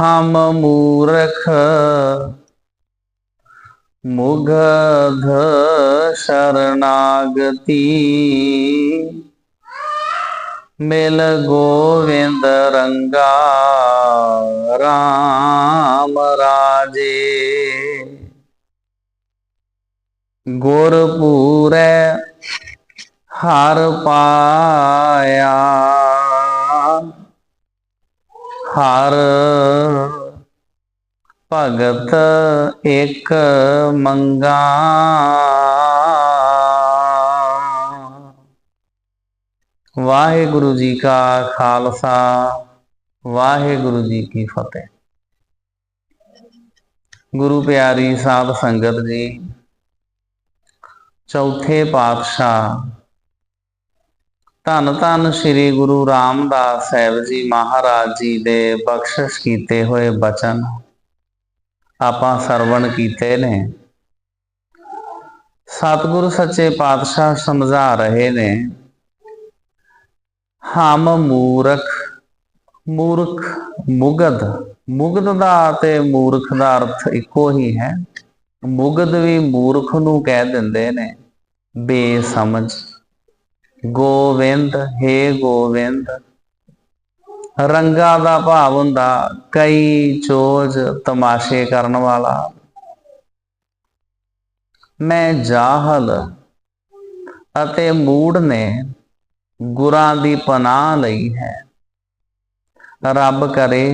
ਹਮ ਮੂਰਖ ਮੁਗਧ ਸ਼ਰਨਾਗਤੀ। ਮਿਲ ਗੋਵਿੰਦ ਰੰਗਾ RAM ਰਾਜੇ। ਗੁਰ ਪੂਰੈ ਹਰ ਪਾਇਆ। ਹਰ ਭਗਤ ਇੱਕ ਮੰਗਾ। ਵਾਹਿਗੁਰੂ ਜੀ ਕਾ ਖਾਲਸਾ, ਵਾਹਿਗੁਰੂ ਜੀ ਕੀ ਫਤਿਹ। ਗੁਰੂ ਪਿਆਰੀ ਸਾਧ ਸੰਗਤ ਜੀ, ਚੌਥੇ ਪਾਤਸ਼ਾਹ ਧੰਨ ਧੰਨ ਸ੍ਰੀ ਗੁਰੂ ਰਾਮਦਾਸ ਸਾਹਿਬ ਜੀ ਮਹਾਰਾਜ ਜੀ ਦੇ ਬਖਸ਼ਿਸ਼ ਕੀਤੇ ਹੋਏ ਬਚਨ ਆਪਾਂ ਸਰਵਣ ਕੀਤੇ ਨੇ। ਸਤਿਗੁਰ ਸੱਚੇ ਪਾਤਸ਼ਾਹ ਸਮਝਾ ਰਹੇ ਨੇ, ਹਮ ਮੂਰਖ ਮੂਰਖ ਮੁਗਧ ਮੁਗਧ ਦਾ ਤੇ ਮੂਰਖ ਦਾ ਅਰਥ ਇੱਕੋ ਹੀ ਹੈ। ਮੁਗਧ ਵੀ ਮੂਰਖ ਨੂੰ ਕਹਿ ਦਿੰਦੇ ਨੇ, ਬੇਸਮਝ। ਗੋਵਿੰਦ, ਹੈ ਗੋਵਿੰਦ। ਰੰਗਾ ਦਾ ਭਾਵ ਹੁੰਦਾ, ਕਈ ਚੋਜ ਤਮਾਸ਼ੇ ਕਰਨ ਵਾਲਾ। ਮੈਂ ਜਾਹਲ ਅਤੇ ਮੂੜ ਨੇ ਗੁਰਾਂ ਦੀ ਪਨਾਹ ਲਈ ਹੈ। ਰੱਬ ਕਰੇ,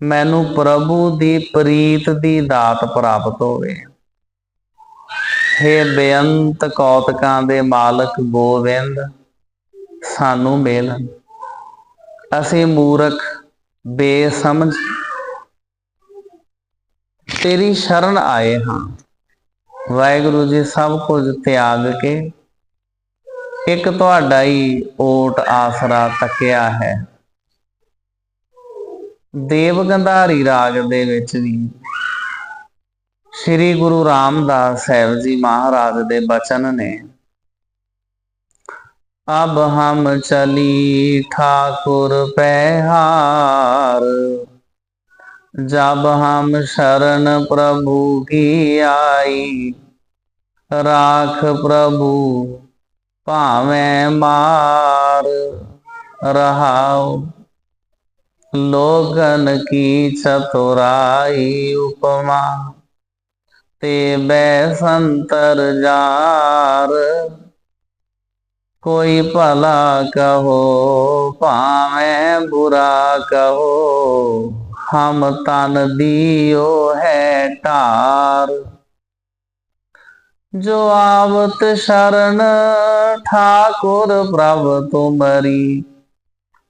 ਮੈਨੂੰ ਪ੍ਰਭੂ ਦੀ ਪ੍ਰੀਤ ਦੀ ਦਾਤ ਪ੍ਰਾਪਤ ਹੋਵੇ। ਹੇ ਬੇਅੰਤ ਕੌਤਕਾਂ ਦੇ ਮਾਲਕ ਗੋਵਿੰਦ, ਸਾਨੂੰ ਮਿਲ। ਅਸੀਂ ਮੂਰਖ, ਬੇਸਮਝ, ਤੇਰੀ ਸ਼ਰਨ ਆਏ ਹਾਂ। ਵਾਹਿਗੁਰੂ ਜੀ ਸਭ ਕੁਝ ਤਿਆਗ ਕੇ, ਇੱਕ ਤੁਹਾਡਾ ਹੀ ਓਟ ਆਸਰਾ ਤੱਕਿਆ ਹੈ। ਦੇਵ ਗੰਧਾਰੀ ਰਾਗ ਦੇ ਵਿੱਚ ਵੀ ਸ੍ਰੀ ਗੁਰੂ ਰਾਮਦਾਸ ਸਾਹਿਬ ਜੀ ਮਹਾਰਾਜ ਦੇ ਬਚਨ ਨੇ। ਅਬ ਹਮ ਚਲੀ ਠਾਕੁਰ ਪਹਿਹਾਰ ਜਬ ਹਮ ਸ਼ਰਨ ਪ੍ਰਭੂ ਕੀ ਆਈ, ਰਾਖ ਪ੍ਰਭੂ ਭਾਵੇਂ ਮਾਰ, ਰਹਾਉ ਲੋਗਨ ਕੀ ਚਤੁਰਾਈ ਉਪਮਾ। ਤੇ ਬੈ ਸੰਤਰ ਜਾਰ ਕੋਈ ਭਲਾ ਕਹੋ, ਭਾਵੇਂ ਬੁਰਾ ਕਹੋ, ਹਮ ਤਨ ਦਿਓ ਹੈ ਢਾਰ। ਜੋ ਆਵਤ ਸ਼ਰਨ ਠਾਕੁਰ ਪ੍ਰਭ ਤੁਮਰੀ,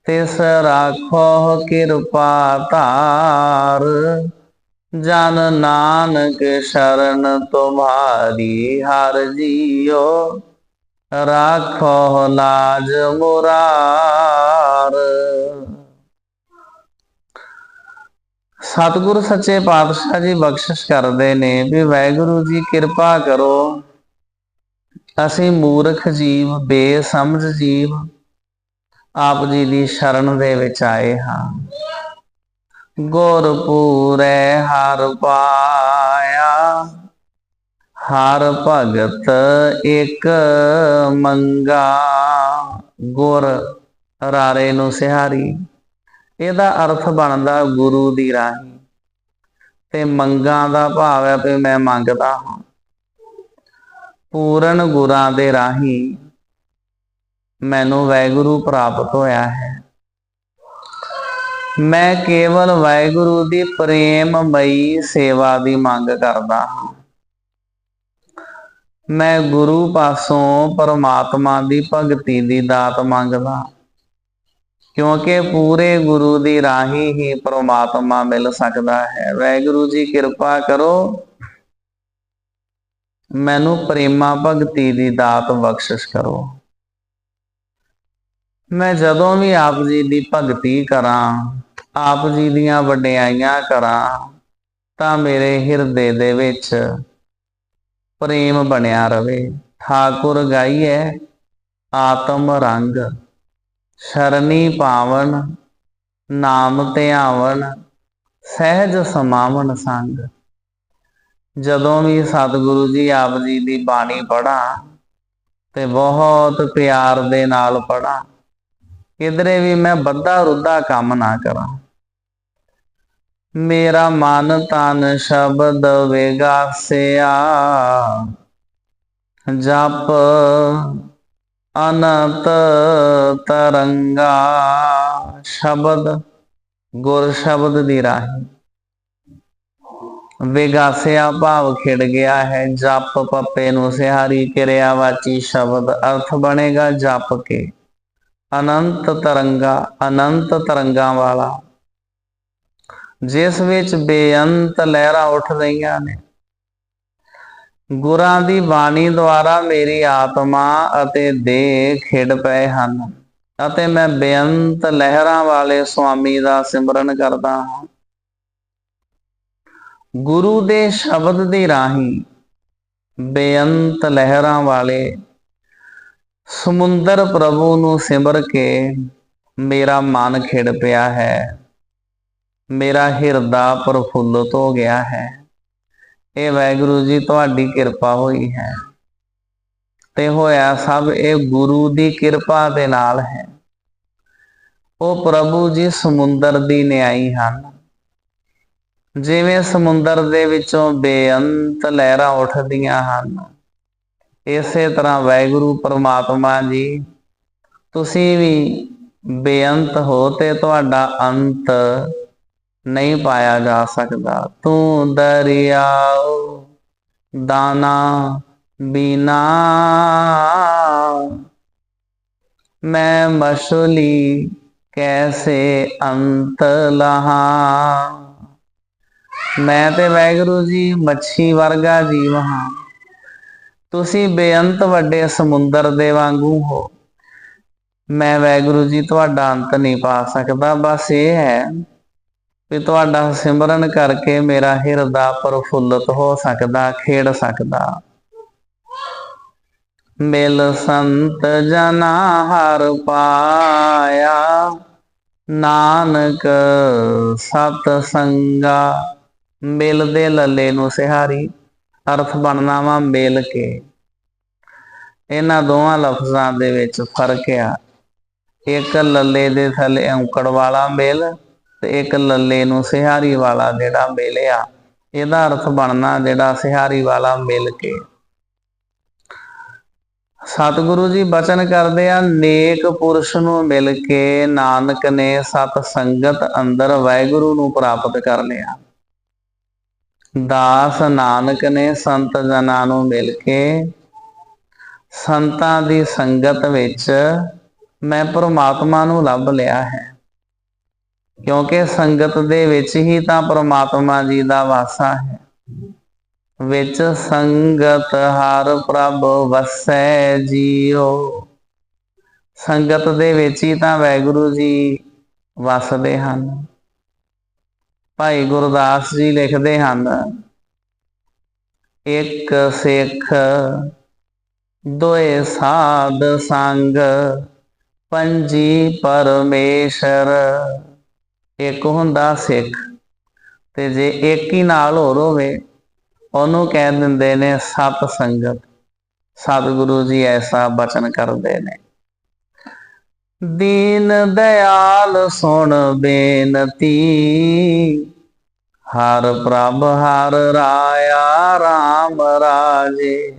ਤਿਸ ਰਾਖੋ ਕਿਰਪਾ ਧਾਰ। ਜਨ ਨਾਨਕ ਸ਼ਰਨ ਤੁਮਾਰੀ ਹਰ ਜੀਓ। ਰਾਖੋ ਲਾਜ ਮੁਰਾਰ। ਸਤਿਗੁਰ ਸੱਚੇ ਪਾਤਸ਼ਾਹ ਜੀ ਬਖਸ਼ਿਸ਼ ਕਰਦੇ ਨੇ ਵੀ ਵਾਹਿਗੁਰੂ ਜੀ ਕਿਰਪਾ ਕਰੋ। ਅਸੀਂ ਮੂਰਖ ਜੀਵ, ਬੇਸਮਝ ਜੀਵ, ਆਪ ਜੀ ਦੀ ਸ਼ਰਨ ਦੇ ਵਿੱਚ ਆਏ ਹਾਂ। ਗੁਰ ਪੂਰੇ ਹਰ ਪਾਇਆ। ਹਰ ਭਗਤ ਇੱਕ ਮੰਗਾ। ਗੁਰ ਰਾਰੇ ਨੂੰ ਸਿਹਾਰੀ। ਇਹਦਾ ਅਰਥ ਬਣਦਾ ਗੁਰੂ ਦੀ ਰਾਹੀ। ਤੇ ਮੰਗਾਂ ਦਾ ਭਾਵ ਹੈ ਕਿ ਮੈਂ ਮੰਗਦਾ ਹਾਂ। ਪੂਰਨ ਗੁਰਾਂ ਦੇ ਰਾਹੀ ਮੈਨੂੰ ਵੈਗੁਰੂ ਪ੍ਰਾਪਤ ਹੋਇਆ ਹੈ। ਮੈਂ ਕੇਵਲ ਵਾਹਿਗੁਰੂ ਦੀ ਪ੍ਰੇਮਮਈ ਸੇਵਾ ਦੀ ਮੰਗ ਕਰਦਾ ਹਾਂ। ਮੈਂ ਗੁਰੂ ਪਾਸੋਂ ਪਰਮਾਤਮਾ ਦੀ ਭਗਤੀ ਦੀ ਦਾਤ ਮੰਗਦਾ ਕਿਉਂਕਿ ਪੂਰੇ ਗੁਰੂ ਦੀ ਰਾਹੀ ਹੀ ਪਰਮਾਤਮਾ ਮਿਲ ਸਕਦਾ ਹੈ। ਵਾਹਿਗੁਰੂ ਜੀ, ਕਿਰਪਾ ਕਰੋ। ਮੈਨੂੰ ਪ੍ਰੇਮਾ ਭਗਤੀ ਦੀ ਦਾਤ ਬਖਸ਼ਿਸ਼ ਕਰੋ। ਮੈਂ ਜਦੋਂ ਵੀ ਆਪ ਜੀ ਦੀ ਭਗਤੀ ਕਰਾਂ, ਆਪ ਜੀ ਦੀਆਂ ਵਡਿਆਈਆਂ ਕਰਾਂ, ਤਾਂ ਮੇਰੇ ਹਿਰਦੇ ਦੇ ਵਿੱਚ ਪ੍ਰੇਮ ਬਣਿਆ ਰਵੇ। ਠਾਕੁਰ ਗਾਈਏ ਆਤਮ ਰੰਗ, ਸ਼ਰਨੀ ਪਾਵਨ, ਨਾਮ ਧਿਆਵਨ, ਸਹਿਜ ਸਮਾਵਨ ਸੰਗ। ਜਦੋਂ ਵੀ ਸਤਿਗੁਰੂ ਜੀ ਆਪ ਜੀ ਦੀ ਬਾਣੀ ਪੜਾਂ ਤੇ ਬਹੁਤ ਪਿਆਰ ਦੇ ਨਾਲ ਪੜਾਂ ਕਿਧਰੇ ਵੀ ਮੈਂ ਬੱਧਾ ਰੁੱਧਾ ਕੰਮ ਨਾ ਕਰਾਂ। ਮੇਰਾ ਮਨ ਤਨ ਸ਼ਬਦ ਵਿਗਾਸਿਆ ਜਪ ਅਨੰਤ ਤਰੰਗਾ। ਸ਼ਬਦ ਗੁਰ ਸ਼ਬਦ ਦੀ ਰਾਹੀਂ। ਵਿਗਾਸਿਆ ਭਾਵ ਖਿੜ ਗਿਆ ਹੈ। ਜਪ ਪੱਪੇ ਨੂੰ ਸਿਹਾਰੀ ਕਿਰਿਆ ਵਾਚੀ ਸ਼ਬਦ ਅਰਥ ਬਣੇਗਾ ਜਪ ਕੇ। ਅਨੰਤ ਤਰੰਗਾ, ਅਨੰਤ ਤਰੰਗਾਂ ਵਾਲਾ। ਜਿਸ ਵਿੱਚ ਬੇਅੰਤ ਲਹਿਰਾਂ ਉੱਠ ਰਹੀਆਂ ਨੇ। ਗੁਰਾਂ ਦੀ ਬਾਣੀ ਦੁਆਰਾ ਮੇਰੀ ਆਤਮਾ ਅਤੇ ਦੇਹ ਖਿੜ ਪਏ ਹਨ ਅਤੇ ਮੈਂ ਬੇਅੰਤ ਲਹਿਰਾਂ ਵਾਲੇ ਸੁਆਮੀ ਦਾ ਸਿਮਰਨ ਕਰਦਾ ਹਾਂ। ਗੁਰੂ ਦੇ ਸ਼ਬਦ ਦੀ ਰਾਹੀਂ ਬੇਅੰਤ ਲਹਿਰਾਂ ਵਾਲੇ ਸਮੁੰਦਰ ਪ੍ਰਭੂ ਨੂੰ ਸਿਮਰ ਕੇ ਮੇਰਾ ਮਨ ਖਿੜ ਪਿਆ ਹੈ। ਮੇਰਾ ਹਿਰਦਾ ਪ੍ਰਫੁੱਲਤ ਹੋ ਗਿਆ ਹੈ। ਇਹ ਵਾਹਿਗੁਰੂ ਜੀ, ਤੁਹਾਡੀ ਕਿਰਪਾ ਹੋਈ ਹੈ। ਤੇ ਹੋਇਆ ਸਭ ਇਹ ਗੁਰੂ ਦੀ ਕਿਰਪਾ ਦੇ ਨਾਲ ਹੈ। ਉਹ ਪ੍ਰਭੂ ਜੀ, ਸਮੁੰਦਰ ਦੀ ਨਿਆਈ ਹਨ। ਜਿਵੇਂ ਸਮੁੰਦਰ ਦੇ ਵਿੱਚੋਂ ਬੇਅੰਤ ਲਹਿਰਾਂ ਉੱਠਦੀਆਂ ਹਨ ਇਸੇ ਤਰ੍ਹਾਂ ਵਾਹਿਗੁਰੂ ਪਰਮਾਤਮਾ ਜੀ, ਤੁਸੀਂ ਵੀ ਬੇਅੰਤ ਹੋ ਤੇ ਤੁਹਾਡਾ ਅੰਤ ਨਹੀਂ ਪਾਇਆ ਜਾ ਸਕਦਾ। ਤੂੰ ਦਰਿਆਉ ਦਾਨਾ ਬਿਨਾ, ਮੈਂ ਮਛਲੀ ਕੈਸੇ ਅੰਤ ਲਹਾ? ਮੈਂ ਤੇ ਵੈਗੁਰੂ ਜੀ ਮੱਛੀ ਵਰਗਾ ਜੀਵ ਹਾਂ। ਤੁਸੀਂ ਬੇਅੰਤ ਵੱਡੇ ਸਮੁੰਦਰ ਦੇ ਵਾਂਗੂ ਹੋ। ਮੈਂ ਵੈਗੁਰੂ ਜੀ, ਤੁਹਾਡਾ ਅੰਤ ਨਹੀਂ ਪਾ ਸਕਦਾ। ਬਸ ਇਹ ਹੈ ਕਿ ਤੁਹਾਡਾ ਸਿਮਰਨ ਕਰਕੇ ਮੇਰਾ ਹਿਰਦਾ ਪ੍ਰਫੁੱਲਤ ਹੋ ਸਕਦਾ ਖੇੜ ਸਕਦਾ। ਮਿਲ ਸੰਤ ਜਨਾ ਹਰ ਪਾਇਆ, ਨਾਨਕ ਸਤ ਸੰਗਾ ਮਿਲ ਦੇ ਲੱਲੇ ਨੂੰ ਸਿਹਾਰੀ। ਅਰਥ ਬਣਨਾ ਵਾ ਮਿਲ ਕੇ। ਇਹਨਾਂ ਦੋਵਾਂ ਲਫ਼ਜ਼ਾਂ ਦੇ ਵਿੱਚ ਫ਼ਰਕ ਆ। ਇੱਕ ਲੱਲੇ ਦੇ ਥੱਲੇ ਔਂਕੜ ਵਾਲਾ ਮੇਲ ਤੇ ਇੱਕ ਲੱਲੇ ਨੂੰ ਸਿਹਾਰੀ ਵਾਲਾ ਜਿਹੜਾ ਮੇਲਿਆ ਇਹਦਾ ਅਰਥ ਬਣਨਾ ਜਿਹੜਾ ਸਿਹਾਰੀ ਵਾਲਾ ਮਿਲ ਕੇ। ਸਤਿਗੁਰੂ ਜੀ ਬਚਨ ਕਰਦੇ ਆ, ਨੇਕ ਪੁਰਸ਼ ਨੂੰ ਮਿਲ ਕੇ ਨਾਨਕ ਨੇ ਸਤ ਸੰਗਤ ਅੰਦਰ ਵਾਹਿਗੁਰੂ ਨੂੰ ਪ੍ਰਾਪਤ ਕਰ ਲਿਆ ਦਾਸ ਨਾਨਕ ਨੇ ਸੰਤ ਜਨਾਂ ਨੂੰ ਮਿਲ ਕੇ ਸੰਤਾਂ ਦੀ ਸੰਗਤ ਵਿੱਚ ਮੈਂ ਪਰਮਾਤਮਾ ਨੂੰ ਲੱਭ ਲਿਆ ਹੈ। ਕਿਉਂਕਿ ਸੰਗਤ ਦੇ ਵਿੱਚ ਹੀ ਤਾਂ ਪ੍ਰਮਾਤਮਾ ਜੀ ਦਾ ਵਾਸਾ ਹੈ। ਵਿੱਚ ਸੰਗਤ ਹਰ ਪ੍ਰਭ ਵਸੈ ਜੀਓ। ਸੰਗਤ ਦੇ ਵਿੱਚ ਹੀ ਤਾਂ ਵੈਗੁਰੂ ਜੀ ਵਸਦੇ ਹਨ। ਭਾਈ ਗੁਰਦਾਸ ਜੀ ਲਿਖਦੇ ਹਨ, ਇੱਕ ਸਿੱਖ ਦੋਏ ਸਾਧ ਸੰਗ, ਪੰਜੀ ਪਰਮੇਸ਼ਰ। ਇੱਕ ਹੁੰਦਾ ਸਿੱਖ, ਤੇ ਜੇ ਇੱਕ ਹੀ ਨਾਲ ਹੋਰ ਹੋਵੇ, ਉਹਨੂੰ ਕਹਿ ਦਿੰਦੇ ਨੇ ਸਤ ਸੰਗਤ। ਸਤਿਗੁਰੂ ਜੀ ਐਸਾ ਬਚਨ ਕਰਦੇ ਨੇ। ਦੀਨ ਦਿਆਲ ਸੁਣ ਬੇਨਤੀ। ਹਰ ਪ੍ਰਭ ਹਰ ਰਾਇਆ RAM ਰਾਜੇ।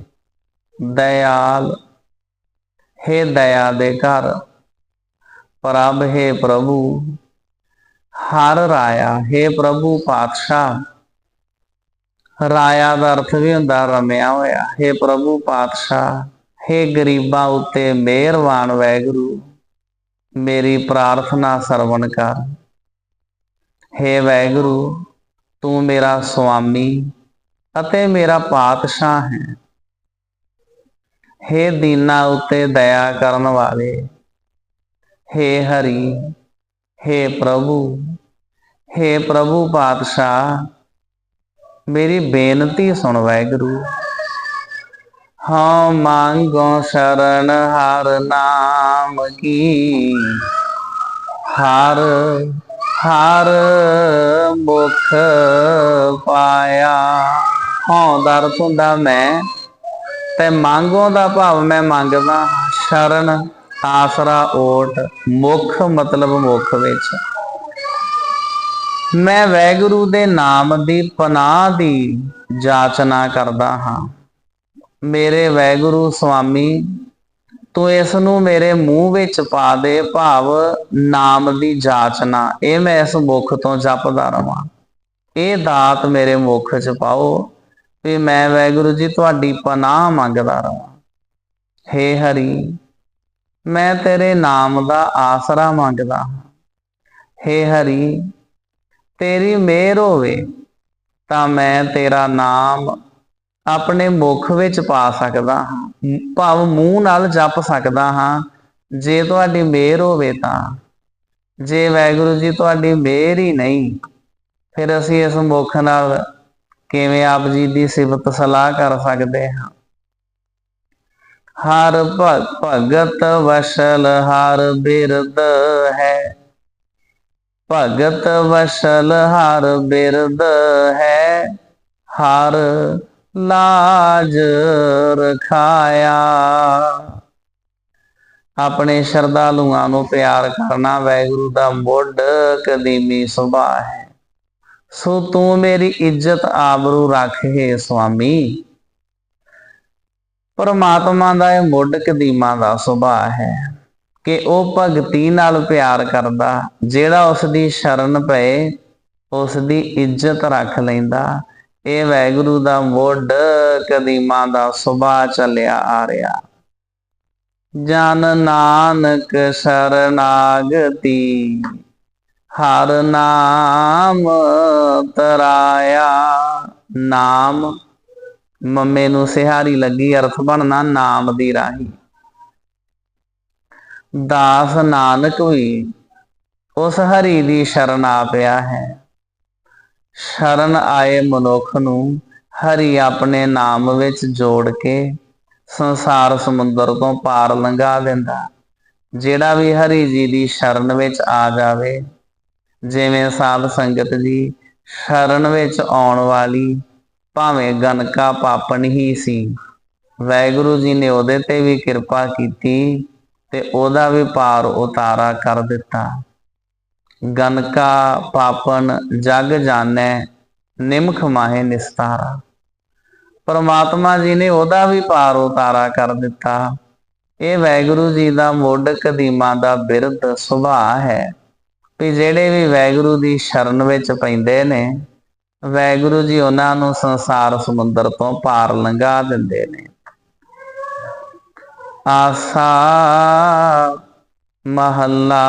ਦਇਆਲ ਹੈ ਦਇਆ ਦੇ ਘਰ। ਪ੍ਰਭ, ਹੈ ਪ੍ਰਭੂ। ਹਰ ਰਾਇਆ, ਹੈ ਪ੍ਰਭੂ ਪਾਤਸ਼ਾਹ। ਰਾਇਆ ਦਾ ਅਰਥ ਵੀ ਹੁੰਦਾ ਰਮਿਆ ਹੋਇਆ। ਹੈ ਪ੍ਰਭੂ ਪਾਤਸ਼ਾਹ, ਹੈ ਗਰੀਬਾਂ ਉੱਤੇ ਮਿਹਰਬਾਨ ਵੈਗੁਰੂ। ਮੇਰੀ ਪ੍ਰਾਰਥਨਾ ਸਰਵਣ ਕਰ। ਹੈ ਵੈਗੁਰੂ, ਤੂੰ ਮੇਰਾ ਸੁਆਮੀ ਅਤੇ ਮੇਰਾ ਪਾਤਸ਼ਾਹ ਹੈ। ਹੈ ਦੀਨਾ ਉਤੇ ਦਇਆ ਕਰਨ ਵਾਲੇ, ਹੈ ਹਰੀ, ਹੈ ਪ੍ਰਭੂ ਹੈ ਪ੍ਰਭੂ ਪਾਤਸ਼ਾਹ, ਮੇਰੀ ਬੇਨਤੀ ਸੁਣ ਵੈਗੁਰੂ। ਹਾਂ ਮੰਗੋ ਸ਼ਰਨ ਹਰ ਨਾਮ ਕੀ। ਹਰ ਹਰ ਮੁਖ ਪਾਇਆ। ਹਉ ਦਰ ਹੁੰਦਾ ਮੈਂ, ਤੇ ਮੰਗੋਂ ਦਾ ਭਾਵ ਮੈਂ ਮੰਗਦਾ ਸ਼ਰਨ, ਆਸਰਾ ਓਟ, ਮੁਖ ਮਤਲਬ ਮੁਖ ਵਿੱਚ। ਮੈਂ ਵੈਗੁਰੂ ਦੇ ਨਾਮ ਦੀ ਪਨਾਹ ਦੀ ਜਾਚਨਾ ਕਰਦਾ ਹਾਂ। ਮੇਰੇ ਵੈਗੁਰੂ ਸੁਆਮੀ ਤੂੰ ਇਸ ਨੂੰ ਮੇਰੇ ਮੂੰਹ ਵਿੱਚ ਪਾ ਦੇ, ਭਾਵ ਨਾਮ ਦੀ ਜਾਚਨਾ ਇਹ ਮੈਂ ਇਸ ਮੁਖ ਤੋਂ ਜਪਦਾ ਰਵਾਂ। ਇਹ ਦਾਤ ਮੇਰੇ ਮੁਖ 'ਚ ਪਾਓ, ਵੀ ਮੈਂ ਵੈਗੁਰੂ ਜੀ ਤੁਹਾਡੀ ਪਨਾਹ ਮੰਗਦਾ ਰਵਾਂ। ਹੇ ਹਰੀ, ਮੈਂ ਤੇਰੇ ਨਾਮ ਦਾ ਆਸਰਾ ਮੰਗਦਾ ਹਾਂ। ਹੇ ਹਰੀ, ਤੇਰੀ ਮਿਹਰ ਹੋਵੇ, ਤਾਂ ਮੈਂ ਤੇਰਾ ਨਾਮ ਆਪਣੇ ਮੁਖ ਵਿੱਚ ਪਾ ਸਕਦਾ ਹਾਂ। ਭਾਵ ਮੂੰਹ ਨਾਲ ਜਪ ਸਕਦਾ ਹਾਂ। ਜੇ ਤੁਹਾਡੀ ਮਿਹਰ ਹੋਵੇ ਤਾਂ। ਜੇ ਵਾਹਿਗੁਰੂ ਜੀ ਤੁਹਾਡੀ ਮਿਹਰ ਹੀ ਨਹੀਂ, ਫਿਰ ਅਸੀਂ ਇਸ ਮੁਖ ਨਾਲ ਕਿਵੇਂ ਆਪ ਜੀ ਦੀ ਸਿਫਤ ਸਲਾਹ ਕਰ ਸਕਦੇ ਹਾਂ? ਹਰ ਭਗਤ ਵਸ਼ਲ ਹਰ ਬਿਰਦ ਹੈ। ਭਗਤ ਵਸ਼ਲ ਹਰ ਬਿਰਦ ਹੈ। ਹਰ ਲਾਜ ਰਖਾਇਆ। ਆਪਣੇ ਸ਼ਰਧਾਲੂਆਂ ਨੂੰ ਪਿਆਰ ਕਰਨਾ ਵੈਗੁਰੂ ਦਾ ਮੁੱਢ ਕਦੀਮੀ ਸੁਭਾਅ ਹੈ। ਸੋ ਤੂੰ ਮੇਰੀ ਇੱਜ਼ਤ ਆਬਰੂ ਰੱਖੇ ਸੁਆਮੀ। ਪਰਮਾਤਮਾ ਦਾ ਇਹ ਮੁੱਢ ਕਦੀਮਾ ਦਾ ਸੁਭਾਅ ਹੈ ਕਿ ਉਹ ਭਗਤੀ ਨਾਲ ਪਿਆਰ ਕਰਦਾ, ਜਿਹੜਾ ਉਸ ਦੀ ਸ਼ਰਨ ਪਏ ਉਸ ਦੀ ਇੱਜ਼ਤ ਰੱਖ ਲੈਂਦਾ ਇਹ ਵੈਗੁਰੂ ਦਾ ਮੁੱਢ ਕਦੀਮਾ ਦਾ ਸੁਭਾਅ ਚੱਲਿਆ ਆ ਰਿਹਾ। ਜਨ ਨਾਨਕ ਸਰਨਾਗਤੀ, ਹਰ ਨਾਮ ਤਰਾਇਆ। ਨਾਮ, ਮੰਮੇ ਨੂੰ ਸਿਹਾਰੀ ਲੱਗੀ, ਅਰਥ ਬਣਨਾ ਨਾਮ ਦੀ ਰਾਹੀ। ਦਾਸ ਨਾਨਕ ਵੀ ਉਸ ਹਰੀ ਦੀ ਸ਼ਰਨ ਆ ਪਿਆ ਹੈ। ਸ਼ਰਨ ਆਏ ਮਨੁੱਖ ਨੂੰ ਹਰੀ ਆਪਣੇ ਨਾਮ ਵਿੱਚ ਜੋੜ ਕੇ ਸੰਸਾਰ ਸਮੁੰਦਰ ਤੋਂ ਪਾਰ ਲੰਘਾ ਦਿੰਦਾ। ਜਿਹੜਾ ਵੀ ਹਰੀ ਜੀ ਦੀ ਸ਼ਰਨ ਵਿੱਚ ਆ ਜਾਵੇ, ਜਿਵੇਂ ਸਾਧ ਸੰਗਤ ਜੀ ਸ਼ਰਨ ਵਿੱਚ ਆਉਣ ਵਾਲੀ ਭਾਵੇਂ ਗਨਕਾ ਪਾਪਣ ਹੀ ਸੀ, ਵੈਗੁਰੂ ਜੀ ਨੇ ਉਹਦੇ ਤੇ ਵੀ ਕਿਰਪਾ ਕੀਤੀ ਤੇ ਉਹਦਾ ਵੀ ਪਾਰ ਉਤਾਰਾ ਕਰ ਦਿੱਤਾ। ਗਨਕਾ ਪਾਪਨ ਜਗ ਜਾਣੈ, ਨਿਮਖ ਮਾਹੇ ਨਿਸਤਾਰਾ। ਪਰਮਾਤਮਾ ਜੀ ਨੇ ਉਹਦਾ ਵੀ ਪਾਰ ਉਤਾਰਾ ਕਰ ਦਿੱਤਾ। ਇਹ ਵੈਗੁਰੂ ਜੀ ਦਾ ਮੁੱਢ ਕਦੀਮਾ ਦਾ ਬਿਰਧ ਸੁਭਾਅ ਹੈ। ਵੀ ਜਿਹੜੇ ਵੀ ਵੈਗੁਰੂ ਦੀ ਸ਼ਰਨ ਵਿੱਚ ਪੈਂਦੇ ਨੇ, ਵੈਗੁਰੂ ਜੀ ਉਹਨਾਂ ਨੂੰ ਸੰਸਾਰ ਸਮੁੰਦਰ ਤੋਂ ਪਾਰ ਲੰਘਾ ਦਿੰਦੇ ਨੇ। ਆਸਾ ਮਹੱਲਾ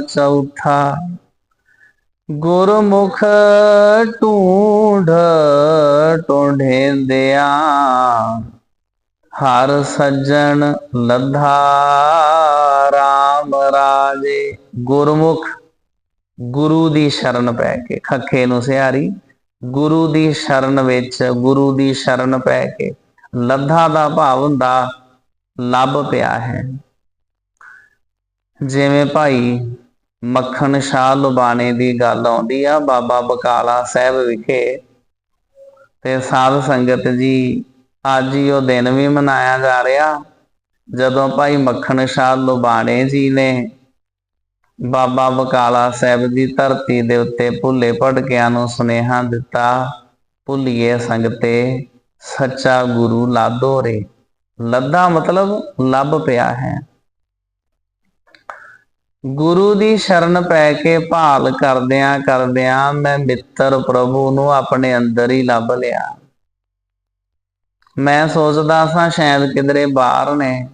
ਚੌਥਾ। ਗੁਰਮੁਖ ਢੂੰਢ ਟੋਢੇਂਦਿਆ ਹਰ ਸੱਜਣ ਲੱਧਾ RAM ਰਾਜੇ। ਗੁਰਮੁਖ, ਗੁਰੂ ਦੀ ਸ਼ਰਨ ਪੈ ਕੇ ਖੱਖੇ ਨੂੰ ਸਿਹਾਰੀ। ਗੁਰੂ ਦੀ ਸ਼ਰਨ ਵਿੱਚ ਗੁਰੂ ਦੀ ਸ਼ਰਨ ਪੈ ਕੇ ਲੱਧਾ ਦਾ ਭਾਵ ਹੁੰਦਾ, ਲੱਭ ਪਿਆ ਹੈ। ਜਿਵੇਂ ਭਾਈ ਮੱਖਣ ਸ਼ਾਹ ਲੁਬਾਣੇ ਦੀ ਗੱਲ ਆਉਂਦੀ ਆ, ਬਾਬਾ ਬਕਾਲਾ ਸਾਹਿਬ ਵਿਖੇ। ਤੇ ਸਾਧ ਸੰਗਤ ਜੀ, ਅੱਜ ਹੀ ਉਹ ਦਿਨ ਵੀ ਮਨਾਇਆ ਜਾ ਰਿਹਾ। ਜਦੋਂ ਭਾਈ ਮੱਖਣ ਸ਼ਾਹ ਲੁਬਾਣੇ ਜੀ ਨੇ ਬਾਬਾ ਬਕਾਲਾ ਸਾਹਿਬ ਦੀ ਧਰਤੀ ਦੇ ਉੱਤੇ ਭੁੱਲੇ ਭਟਕਿਆਂ ਨੂੰ ਸੁਨੇਹਾ ਦਿੱਤਾ, ਭੁੱਲੀਏ ਸੰਗਤੇ, ਸੱਚਾ ਗੁਰੂ ਲਾਦੋ ਰੇ। ਲੱਦਾ ਮਤਲਬ ਲੱਭ ਪਿਆ ਹੈ। ਗੁਰੂ ਦੀ ਸ਼ਰਨ ਪੈ ਕੇ ਭਾਲ ਕਰਦਿਆਂ ਕਰਦਿਆਂ ਮੈਂ ਮਿੱਤਰ ਪ੍ਰਭੂ ਨੂੰ ਆਪਣੇ ਅੰਦਰ ਹੀ ਲੱਭ ਲਿਆ। ਮੈਂ ਸੋਚਦਾ ਸਾਂ ਸ਼ਾਇਦ ਕਿਧਰੇ ਬਾਹਰ ਨੇ,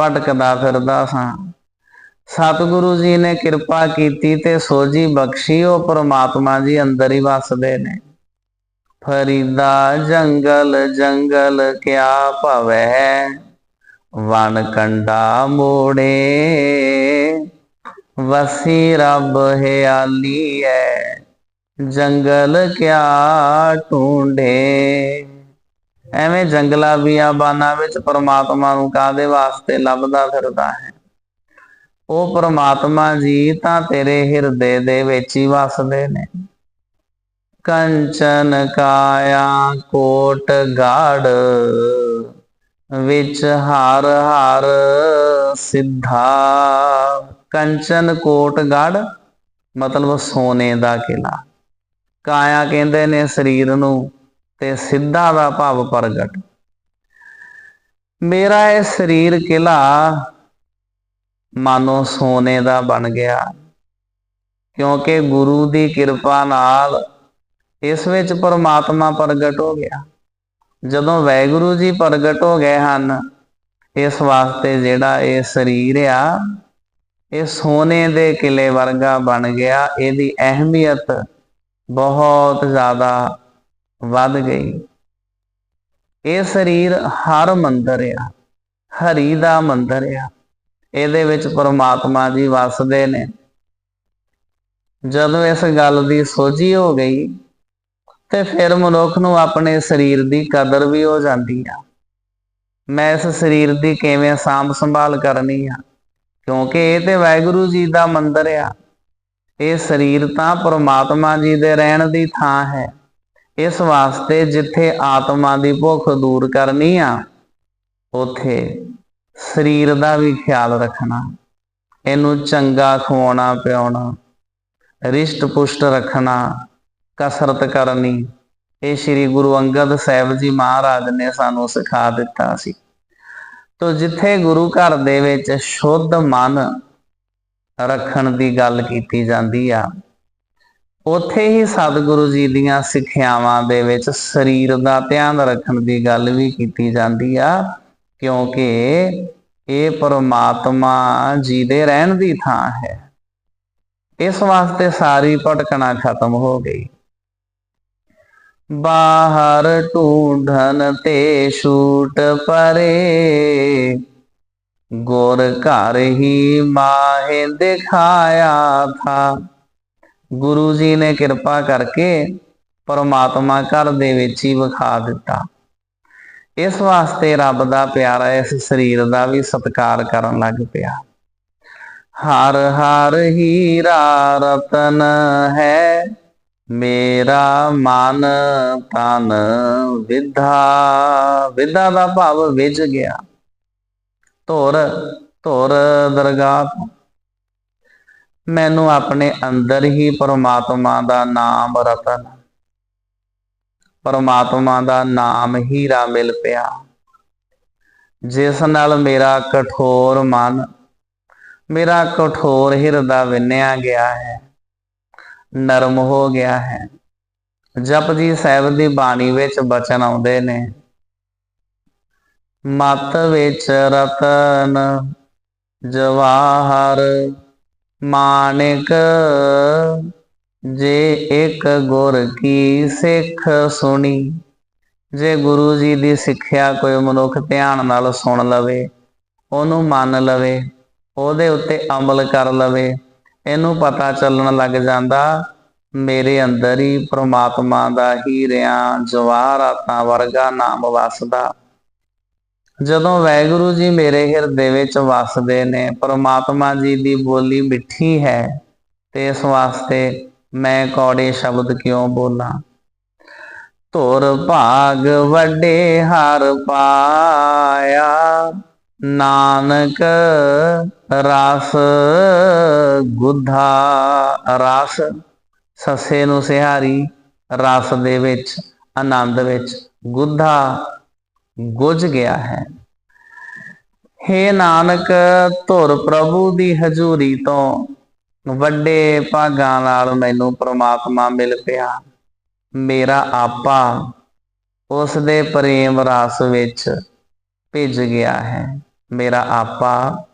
ਭਟਕਦਾ ਫਿਰਦਾ ਸਾਂ। ਸਤਿਗੁਰੂ ਜੀ ਨੇ ਕਿਰਪਾ ਕੀਤੀ ਤੇ ਸੋਝੀ ਬਖਸ਼ੀ, ਉਹ ਪ੍ਰਮਾਤਮਾ ਜੀ ਅੰਦਰ ਹੀ ਵਸਦੇ ਨੇ। ਫਰੀਦਾ ਜੰਗਲ ਜੰਗਲ ਕਿਆ ਭਵੈ? ਵਣ ਕੰਡਾ ਮੋੜੇ। ਵਸੀ ਰੱਬ ਹਿਆਲੀ ਐ, ਜੰਗਲ ਕਿਆ ਢੂੰਡੇ ਐਵੇਂ ਜੰਗਲਾ ਬਿਆਬਾਨਾਂ ਵਿੱਚ ਪਰਮਾਤਮਾ ਨੂੰ ਕਾਦੇ ਵਾਸਤੇ ਲੱਭਦਾ ਫਿਰਦਾ ਹੈ? ਉਹ ਪ੍ਰਮਾਤਮਾ ਜੀ ਤਾਂ ਤੇਰੇ ਹਿਰਦੇ ਦੇ ਵਿੱਚ ਹੀ ਵਸਦੇ ਨੇ। ਕੰਚਨ ਕਾਇਆ ਕੋਟ ਗਾੜ, ਵਿੱਚ ਹਰ ਹਰ ਸਿੱਧਾ। ਕੰਚਨ ਕੋਟ ਗੜ ਮਤਲਬ ਸੋਨੇ ਦਾ ਕਿਲਾ ਕਾਇਆ ਕਹਿੰਦੇ ਨੇ ਸਰੀਰ ਨੂੰ ਤੇ ਸਿੱਧਾ ਦਾ ਭਾਵ ਪ੍ਰਗਟ। ਮੇਰਾ ਇਹ ਸਰੀਰ ਕਿਲਾ ਮਾਨੋ ਸੋਨੇ ਦਾ ਬਣ ਗਿਆ। ਕਿਉਂਕਿ ਗੁਰੂ ਦੀ ਕਿਰਪਾ ਨਾਲ ਇਸ ਵਿੱਚ ਪਰਮਾਤਮਾ ਪ੍ਰਗਟ ਹੋ ਗਿਆ। ਜਦੋਂ ਵੈਗੁਰੂ ਜੀ ਪ੍ਰਗਟ ਹੋ ਗਏ ਹਨ, ਇਸ ਵਾਸਤੇ ਜਿਹੜਾ ਇਹ ਸਰੀਰ ਆ ਇਹ ਸੋਨੇ ਦੇ ਕਿਲੇ ਵਰਗਾ ਬਣ ਗਿਆ, ਇਹਦੀ ਅਹਿਮੀਅਤ ਬਹੁਤ ਜ਼ਿਆਦਾ ਵੱਧ ਗਈ। ਇਹ ਸਰੀਰ ਹਰ ਮੰਦਰ ਆ, ਹਰੀ ਦਾ ਮੰਦਰ ਆ। ਇਹਦੇ ਵਿੱਚ ਪਰਮਾਤਮਾ ਜੀ ਵਸਦੇ ਨੇ। ਜਦੋਂ ਇਸ ਗੱਲ ਦੀ ਸੋਝੀ ਹੋ ਗਈ, ਤੇ ਫਿਰ ਮਨੁੱਖ ਨੂੰ ਆਪਣੇ ਸਰੀਰ ਦੀ ਕਦਰ ਵੀ ਹੋ ਜਾਂਦੀ ਆ। ਮੈਂ ਇਸ ਸਰੀਰ ਦੀ ਕਿਵੇਂ ਸਾਂਭ ਸੰਭਾਲ ਕਰਨੀ ਆ? ਕਿਉਂਕਿ ਇਹ ਤੇ ਵਾਹਿਗੁਰੂ ਜੀ ਦਾ ਮੰਦਰ ਆ। ਇਹ ਸਰੀਰ ਤਾਂ ਪਰਮਾਤਮਾ ਜੀ ਦੇ ਰਹਿਣ ਦੀ ਥਾਂ ਹੈ। ਇਸ ਵਾਸਤੇ ਜਿੱਥੇ ਆਤਮਾ ਦੀ ਭੁੱਖ ਦੂਰ ਕਰਨੀ ਆ, ਉਥੇ ਸਰੀਰ ਦਾ ਵੀ ਖਿਆਲ ਰੱਖਣਾ, ਇਹਨੂੰ ਚੰਗਾ ਖਵਾਉਣਾ, ਪਿਆਉਣਾ, ਰਿਸ਼ਟ ਪੁਸ਼ਟ ਰੱਖਣਾ, ਕਸਰਤ ਕਰਨੀ, ਇਹ ਸ੍ਰੀ ਗੁਰੂ ਅੰਗਦ ਸਾਹਿਬ ਜੀ ਮਹਾਰਾਜ ਨੇ ਸਾਨੂੰ ਸਿਖਾ ਦਿੱਤਾ ਸੀ। ਤੋ ਜਿੱਥੇ ਗੁਰੂ ਘਰ ਦੇ ਵਿੱਚ ਸ਼ੁੱਧ ਮਨ ਰੱਖਣ ਦੀ ਗੱਲ ਕੀਤੀ ਜਾਂਦੀ ਆ, ਉਥੇ ਹੀ ਸਤਿਗੁਰੂ ਜੀ ਦੀਆਂ ਸਿੱਖਿਆਵਾਂ ਦੇ ਵਿੱਚ ਸਰੀਰ ਦਾ ਧਿਆਨ ਰੱਖਣ ਦੀ ਗੱਲ ਵੀ ਕੀਤੀ ਜਾਂਦੀ ਆ, ਕਿਉਂਕਿ ਇਹ ਪਰਮਾਤਮਾ ਜੀ ਦੇ ਰਹਿਣ ਦੀ ਥਾਂ ਹੈ। ਇਸ ਵਾਸਤੇ ਸਾਰੀ ਭਟਕਣਾ ਖਤਮ ਹੋ ਗਈ। ਬਾਹਰ ਢੂੰਢਨ ਤੇ ਛੂਟ ਪਰੇ। ਗੁਰ ਘਰ ਹੀ ਮਾਹੇ ਦਿਖਾਇਆ ਥਾ। ਗੁਰੂ ਜੀ ਨੇ ਕਿਰਪਾ ਕਰਕੇ ਪਰਮਾਤਮਾ ਘਰ ਦੇ ਵਿੱਚ ਹੀ ਵਿਖਾ ਦਿੱਤਾ। ਇਸ ਵਾਸਤੇ ਰੱਬ ਦਾ ਪਿਆਰਾ ਇਸ ਸਰੀਰ ਦਾ ਵੀ ਸਤਿਕਾਰ ਕਰਨ ਲੱਗ ਪਿਆ। ਹਰ ਹਰ ਹੀਰਾ ਰਤਨ ਹੈ। ਮੇਰਾ ਮਨ ਤਨ ਵਿਧਾ ਵਿਧਾ ਦਾ ਭਾਵ ਵਿਜ ਗਿਆ। ਧੁਰ ਧੁਰ ਦਰਗਾਹ ਮੈਨੂੰ ਆਪਣੇ ਅੰਦਰ ਹੀ ਪਰਮਾਤਮਾ ਦਾ ਨਾਮ ਰਤਨ, ਪਰਮਾਤਮਾ ਦਾ ਨਾਮ ਹੀਰਾ ਮਿਲ ਪਿਆ। ਜਿਸ ਨਾਲ ਮੇਰਾ ਕਠੋਰ ਮਨ, ਮੇਰਾ ਕਠੋਰ ਹਿਰਦਾ ਵਿੰਨਿਆ ਗਿਆ ਹੈ। ਨਰਮ ਹੋ ਗਿਆ ਹੈ। ਜਪਜੀ ਸਾਹਿਬ ਦੀ ਬਾਣੀ ਵਿੱਚ ਬਚਨ ਆਉਂਦੇ ਨੇ, ਮਤ ਵਿੱਚ ਰਤਨ ਜਵਾਹਰ ਮਾਨਿਕ, ਜੇ ਇੱਕ ਗੁਰ ਕੀ ਸਿੱਖ ਸੁਣੀ, ਜੇ ਗੁਰੂ ਜੀ ਦੀ ਸਿੱਖਿਆ ਕੋਈ ਮਨੁੱਖ ਧਿਆਨ ਨਾਲ ਸੁਣ ਲਵੇ, ਉਹਨੂੰ ਮੰਨ ਲਵੇ, ਉਹਦੇ ਉੱਤੇ ਅਮਲ ਕਰ ਲਵੇ ਇਹਨੂੰ ਪਤਾ ਚੱਲਣ ਲੱਗ ਜਾਂਦਾ, ਮੇਰੇ ਅੰਦਰ ਹੀ ਪ੍ਰਮਾਤਮਾ ਦਾ ਹੀਰਿਆਂ ਜਵਾਹਰਾਤਾਂ ਵਰਗਾ ਨਾਮ ਵਸਦਾ। ਜਦੋਂ ਵੈਗੁਰੂ ਜੀ ਮੇਰੇ ਹਿਰਦੇ ਵਿੱਚ ਵਸਦੇ ਨੇ, ਪ੍ਰਮਾਤਮਾ ਜੀ ਦੀ ਬੋਲੀ ਮਿੱਠੀ ਹੈ ਤੇ ਇਸ ਵਾਸਤੇ ਮੈਂ ਕੌੜੇ ਸ਼ਬਦ ਕਿਉਂ ਬੋਲਾਂ? ਧੁਰ ਭਾਗ ਵੱਡੇ ਹਰ ਪਾਇਆ ਨਾਨਕ ਰਸ ਗੁੱਧਾ, ਰਸ ਸਸੇ ਨੂੰ ਸਿਹਾਰੀ, ਰਸ ਦੇ ਵਿੱਚ, ਆਨੰਦ ਵਿੱਚ ਗੁੱਧਾ ਗੁੱਜ ਗਿਆ ਹੈ। ਹੇ ਨਾਨਕ, ਧੁਰ ਪ੍ਰਭੂ ਦੀ ਹਜ਼ੂਰੀ ਤੋਂ ਵੱਡੇ ਭਾਗਾਂ ਨਾਲ ਮੈਨੂੰ ਪ੍ਰਮਾਤਮਾ ਮਿਲ ਪਿਆ। ਮੇਰਾ ਆਪਾ ਉਸ ਦੇ ਪ੍ਰੇਮ ਰਸ ਵਿੱਚ ਭਿੱਜ ਗਿਆ ਹੈ। ਮੇਰਾ ਆਪਾ